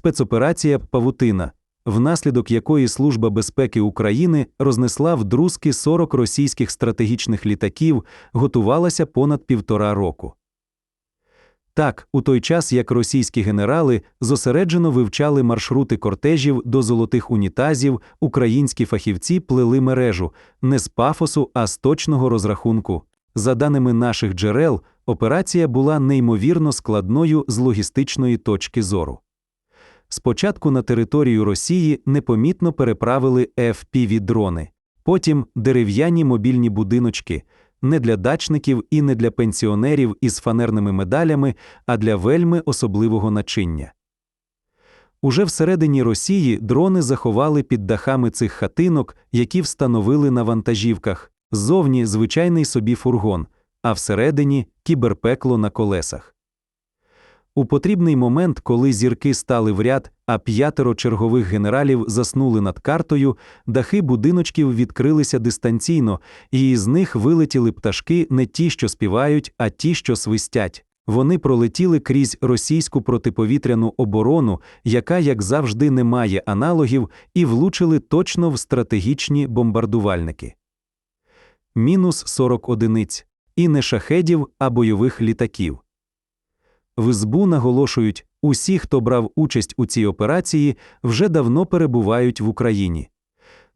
спецоперація Павутина, внаслідок якої Служба безпеки України рознесла в друзки 40 російських стратегічних літаків, готувалася понад півтора року. Так, у той час як російські генерали зосереджено вивчали маршрути кортежів до золотих унітазів, українські фахівці плели мережу не з пафосу, а з точного розрахунку. За даними наших джерел, операція була неймовірно складною з логістичної точки зору. Спочатку на територію Росії непомітно переправили FPV-дрони, потім дерев'яні мобільні будиночки, не для дачників і не для пенсіонерів із фанерними медалями, а для вельми особливого начиння. Уже всередині Росії дрони заховали під дахами цих хатинок, які встановили на вантажівках, ззовні звичайний собі фургон, а всередині кіберпекло на колесах. У потрібний момент, коли зірки стали в ряд, а п'ятеро чергових генералів заснули над картою, дахи будиночків відкрилися дистанційно, і із них вилетіли пташки не ті, що співають, а ті, що свистять. Вони пролетіли крізь російську протиповітряну оборону, яка, як завжди, не має аналогів, і влучили точно в стратегічні бомбардувальники. Мінус 40 одиниць. І не шахедів, а бойових літаків. В СБУ наголошують, усі, хто брав участь у цій операції, вже давно перебувають в Україні.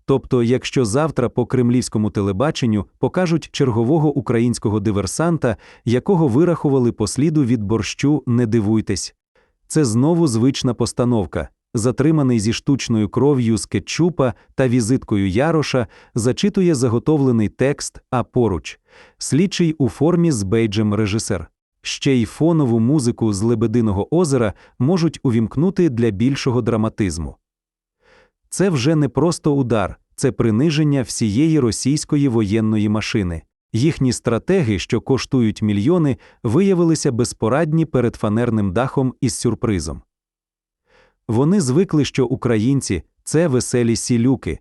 Тобто, якщо завтра по кремлівському телебаченню покажуть чергового українського диверсанта, якого вирахували по сліду від борщу, не дивуйтесь. Це знову звична постановка. Затриманий зі штучною кров'ю з кетчупа та візиткою Яроша, зачитує заготовлений текст, а поруч слідчий у формі з бейджем режисер. Ще й фонову музику з Лебединого озера можуть увімкнути для більшого драматизму. Це вже не просто удар, це приниження всієї російської воєнної машини. Їхні стратеги, що коштують мільйони, виявилися безпорадні перед фанерним дахом із сюрпризом. Вони звикли, що українці це веселі сілюки,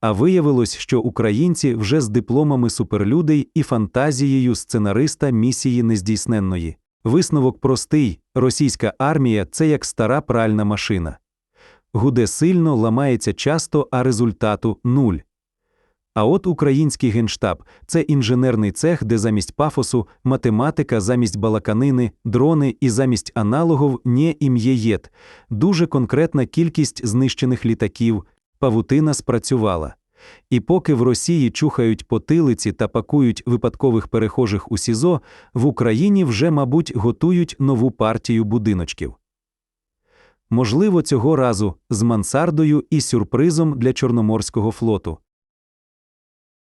а виявилось, що українці вже з дипломами суперлюдей і фантазією сценариста місії нездійсненної. Висновок простий: російська армія це як стара пральна машина. Гуде сильно, ламається часто, а результату нуль. А от український генштаб це інженерний цех, де замість пафосу, математика, замість балаканини, дрони і замість аналогов не ім'єєт, дуже конкретна кількість знищених літаків, павутина спрацювала. І поки в Росії чухають потилиці та пакують випадкових перехожих у СІЗО, в Україні вже, мабуть, готують нову партію будиночків. Можливо, цього разу з мансардою і сюрпризом для Чорноморського флоту.